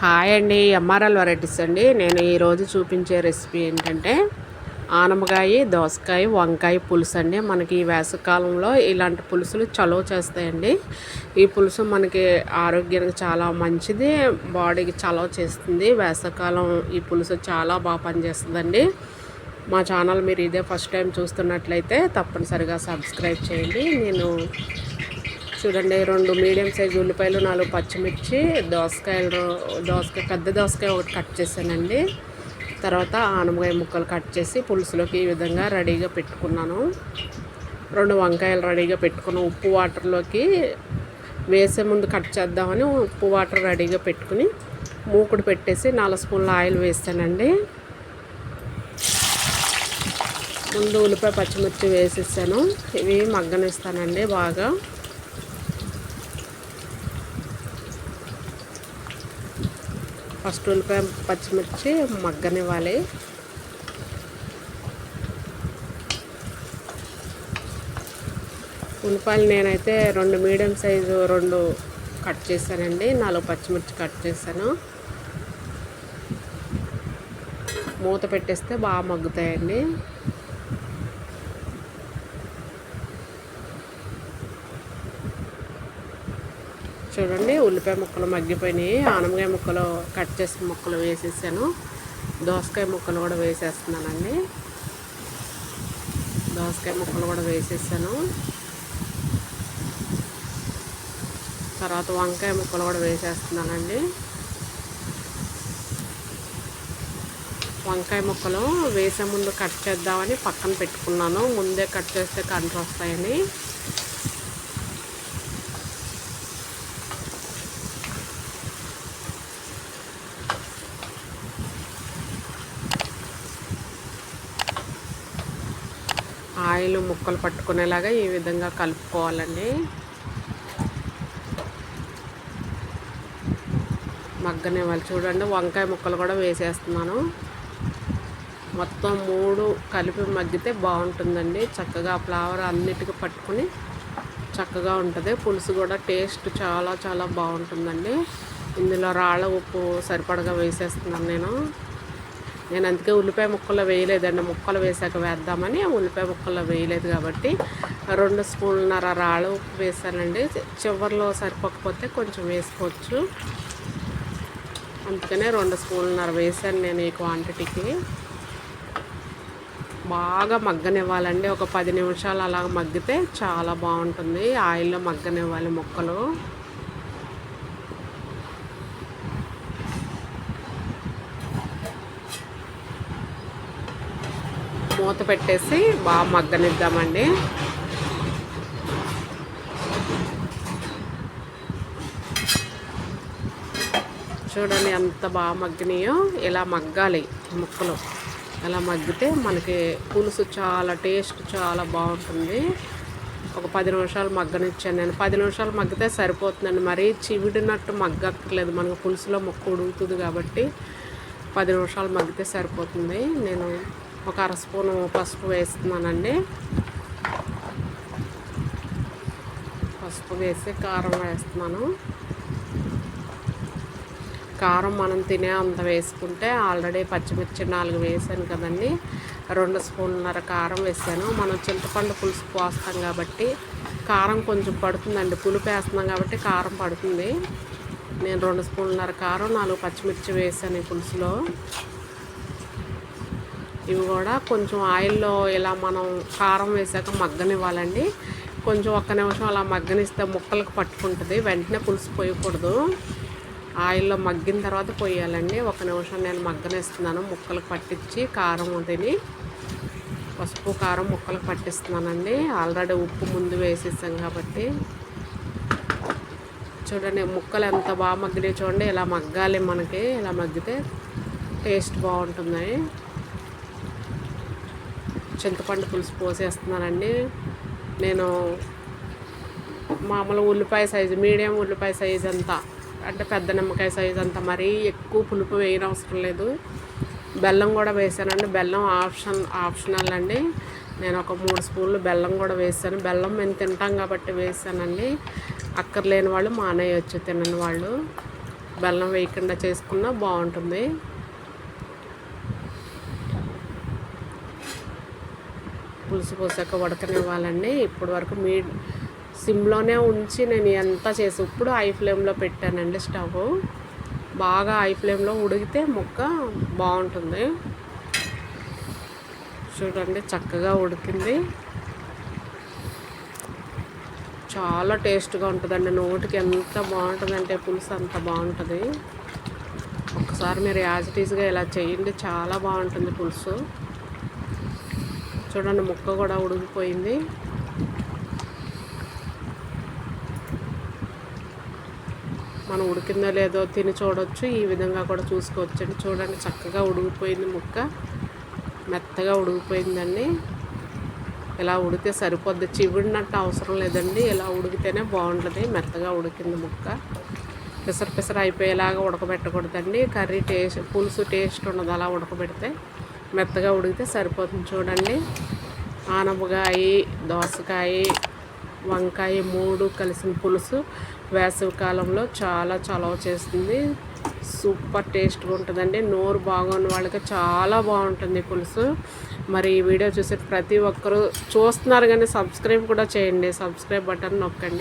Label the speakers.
Speaker 1: Hi అండి MRL varieties అండి. నేను ఈరోజు చూపించే రెసిపీ ఏంటంటే ఆనమకాయ దోసకాయ వంకాయ పులుసు అండి. మనకి ఈ వేసవకాలంలో ఇలాంటి పులుసులు చలువ చేస్తాయండి. ఈ పులుసు మనకి ఆరోగ్యానికి చాలా మంచిది బాడీకి చలవ చేస్తుంది. వేసవకాలం ఈ పులుసు చాలా బాగా పనిచేస్తుందండి. మా ఛానల్ మీరు ఇదే ఫస్ట్ టైం చూస్తున్నట్లయితే తప్పనిసరిగా సబ్స్క్రైబ్ చేయండి. నేను చూడండి రెండు మీడియం సైజు ఉల్లిపాయలు నాలుగు పచ్చిమిర్చి దోసకాయలు దోసకాయ పెద్ద దోసకాయ ఒకటి కట్ చేశానండి. తర్వాత ఆనమకాయ ముక్కలు కట్ చేసి పులుసులోకి ఈ విధంగా రెడీగా పెట్టుకున్నాను. రెండు వంకాయలు రెడీగా పెట్టుకుని ఉప్పు వాటర్లోకి వేసే ముందు కట్ చేద్దామని ఉప్పు వాటర్ రెడీగా పెట్టుకుని మూకుడు పెట్టేసి నాలుగు స్పూన్ల ఆయిల్ వేసానండి ముందు ఉల్లిపాయ పచ్చిమిర్చి వేసేసాను. ఇవి మగ్గనిస్తానండి బాగా. ఫస్ట్ ఉల్లిపాయ పచ్చిమిర్చి మగ్గనివ్వాలి. ఉల్లిపాయలు నేనైతే రెండు మీడియం సైజు రెండు కట్ చేశానండి. నాలుగు పచ్చిమిర్చి కట్ చేశాను. మూత పెట్టేస్తే బాగా మగ్గుతాయండి. చూడండి ఉల్లిపాయ ముక్కలు మగ్గిపోయినాయి. ఆనమకాయ ముక్కలు కట్ చేసిన ముక్కలు వేసేసాను. దోసకాయ ముక్కలు కూడా వేసేస్తున్నానండి. దోసకాయ ముక్కలు కూడా వేసేసాను. తర్వాత వంకాయ ముక్కలు కూడా వేసేస్తున్నానండి. వంకాయ ముక్కలు వేసే ముందు కట్ చేద్దామని పక్కన పెట్టుకున్నాను. ముందే కట్ చేస్తే కంట్రోల్ వస్తాయని. ఆయిల్ ముక్కలు పట్టుకునేలాగా ఈ విధంగా కలుపుకోవాలండి. మగ్గనే వాళ్ళు చూడండి వంకాయ ముక్కలు కూడా వేసేస్తున్నాను. మొత్తం మూడు కలిపి మగ్గితే బాగుంటుందండి. చక్కగా ఫ్లవర్ అన్నిటికీ పట్టుకుని చక్కగా ఉంటుంది. పులుసు కూడా టేస్ట్ చాలా చాలా బాగుంటుందండి. ఇందులో రాళ్ళ ఉప్పు సరిపడగా వేసేస్తున్నాను నేను. నేను అందుకే ఉల్లిపాయ ముక్కలు వేయలేదండి. ముక్కలు వేసాక వేద్దామని ఉల్లిపాయ ముక్కలు వేయలేదు కాబట్టి రెండు స్పూన్లన్నర రాళ్ళు ఉప్పు వేసానండి. చివరిలో సరిపోకపోతే కొంచెం వేసుకోవచ్చు. అందుకనే రెండు స్పూన్లన్నర వేసాను నేను ఈ క్వాంటిటీకి. బాగా మగ్గనివ్వాలండి. ఒక పది నిమిషాలు అలా మగ్గితే చాలా బాగుంటుంది. ఆయిల్లో మగ్గనివ్వాలి ముక్కలు. మూత పెట్టేసి బాగా మగ్గనిద్దామండి. చూడండి ఎంత బాగా మగ్గినాయో ఇలా మగ్గాలి ముక్కలు. అలా మగ్గితే మనకి పులుసు చాలా టేస్ట్ చాలా బాగుంటుంది. ఒక పది నిమిషాలు మగ్గనిచ్చాను నేను. పది నిమిషాలు మగ్గితే సరిపోతుందండి. మరీ చివిడినట్టు మగ్గక్కర్లేదు. మనకు పులుసులో ముక్క ఉడుగుతుంది కాబట్టి పది నిమిషాలు మగ్గితే సరిపోతుంది. నేను ఒక అర స్పూను పసుపు వేస్తున్నానండి. పసుపు వేసి కారం వేస్తున్నాను. కారం మనం తినే అంత వేసుకుంటే ఆల్రెడీ పచ్చిమిర్చి నాలుగు వేసాను కదండి. రెండు స్పూన్లన్నర కారం వేసాను. మనం చింతపండు పులుసు పోస్తాం కాబట్టి కారం కొంచెం పడుతుందండి. పులుపు వేస్తున్నాం కాబట్టి కారం పడుతుంది. నేను రెండు స్పూన్లన్నర కారం నాలుగు పచ్చిమిర్చి వేసాను ఈ పులుసులో. ఇవి కూడా కొంచెం ఆయిల్లో ఇలా మనం కారం వేసాక మగ్గనివ్వాలండి. కొంచెం ఒక్క నిమిషం అలా మగ్గనిస్తే ముక్కలకు పట్టుకుంటుంది. వెంటనే పులుసు పోయకూడదు. ఆయిల్లో మగ్గిన తర్వాత పోయాలండి. ఒక నిమిషం నేను మగ్గనిస్తున్నాను. ముక్కలకు పట్టించి కారం తిని పసుపు కారం ముక్కలకు పట్టిస్తున్నానండి. ఆల్రెడీ ఉప్పు ముందు వేసేసాం కాబట్టి. చూడండి ముక్కలు ఎంత బాగా మగ్గినాయి చూడండి. ఇలా మగ్గాలి మనకి. ఇలా మగ్గితే టేస్ట్ బాగుంటుంది. చింతపండు పులుసు పోసేస్తున్నానండి. నేను మామూలు ఉల్లిపాయ సైజు మీడియం ఉల్లిపాయ సైజు అంతా అంటే పెద్ద నిమ్మకాయ సైజు అంతా మరీ ఎక్కువ పులుపు వేయనవసరం లేదు. బెల్లం కూడా వేసానండి. బెల్లం ఆప్షన్ ఆప్షనల్ అండి. నేను ఒక మూడు స్పూన్లు బెల్లం కూడా వేసాను. బెల్లం మేము తింటాం కాబట్టి వేసానండి. అక్కర్లేని వాళ్ళు మానేయచ్చు తినని వాళ్ళు. బెల్లం వేయకుండా చేసుకున్నా బాగుంటుంది. పులుసు పోసాక ఉడకనివ్వాలండి. ఇప్పటి వరకు మీ సిమ్లోనే ఉంచి నేను ఎంత చేసి ఇప్పుడు ఐ ఫ్లేమ్లో పెట్టానండి స్టవ్ బాగా ఐ ఫ్లేమ్లో ఉడికితే ముక్క బాగుంటుంది. చూడండి చక్కగా ఉడికింది. చాలా టేస్ట్గా ఉంటుందండి. నోటికి ఎంత బాగుంటుందంటే పులుసు అంత బాగుంటుంది. ఒకసారి మీరు యాజ్ టీజ్గా ఇలా చేయండి చాలా బాగుంటుంది పులుసు. చూడండి ముక్క కూడా ఉడికిపోయింది. మనం ఉడికిందో లేదో తిని చూడవచ్చు ఈ విధంగా కూడా చూసుకోవచ్చండి. చూడండి చక్కగా ఉడికిపోయింది ముక్క. మెత్తగా ఉడికిపోయిందండి. ఇలా ఉడితే సరిపోద్ది. చివిడినట్టు అవసరం లేదండి. ఇలా ఉడికితేనే బాగుంటుంది. మెత్తగా ఉడికింది ముక్క. పిసర పిసర అయిపోయేలాగా ఉడకబెట్టకూడదండి. కర్రీ టేస్ట్ పులుసు టేస్ట్ ఉండదు అలా ఉడకబెడితే. మెత్తగా ఉడికితే సరిపోతుంది చూడండి. ఆనపకాయ దోసకాయ వంకాయ మూడు కలిసిన పులుసు వేసవి కాలంలో చాలా చలవ చేస్తుంది. సూపర్ టేస్ట్గా ఉంటుందండి. నోరు బాగున్న వాళ్ళకి చాలా బాగుంటుంది పులుసు. మరి ఈ వీడియో చూసే ప్రతి ఒక్కరూ చూస్తున్నారు కానీ సబ్స్క్రైబ్ కూడా చేయండి. సబ్స్క్రైబ్ బటన్ నొక్కండి.